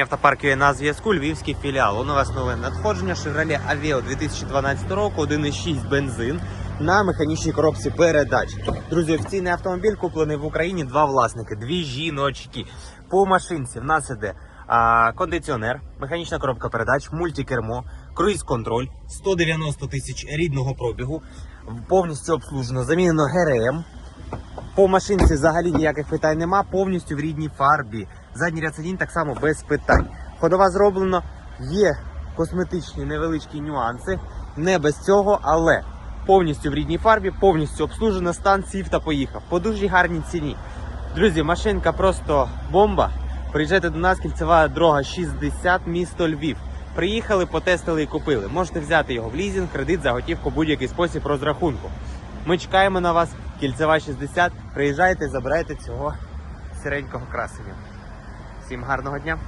Автопарк є на зв'язку, львівський філіал. У нас нове надходження Chevrolet Aveo 2012 року, 1,6 бензин на механічній коробці передач. Друзі, офіційний автомобіль куплений в Україні два власники, дві жіночки. По машинці в нас іде а, кондиціонер, механічна коробка передач, мультикермо, круїз-контроль, 190 тисяч рідного пробігу, повністю обслужено, замінено ГРМ. По машинці взагалі ніяких питань нема, повністю в рідній фарбі. Задній ряд сидінь так само без питань. Ходова зроблено, є косметичні невеличкі нюанси, не без цього, але повністю в рідній фарбі, повністю обслужено, стан сів та поїхав. По дуже гарній ціні. Друзі, машинка просто бомба. Приїжджайте до нас, кільцева дорога 60, місто Львів. Приїхали, потестили і купили. Можете взяти його в лізинг, кредит, заготівку, будь-який спосіб розрахунку. Ми чекаємо на вас, кільцева 60. Приїжджайте, забирайте цього сіренького красення. Всім гарного дня!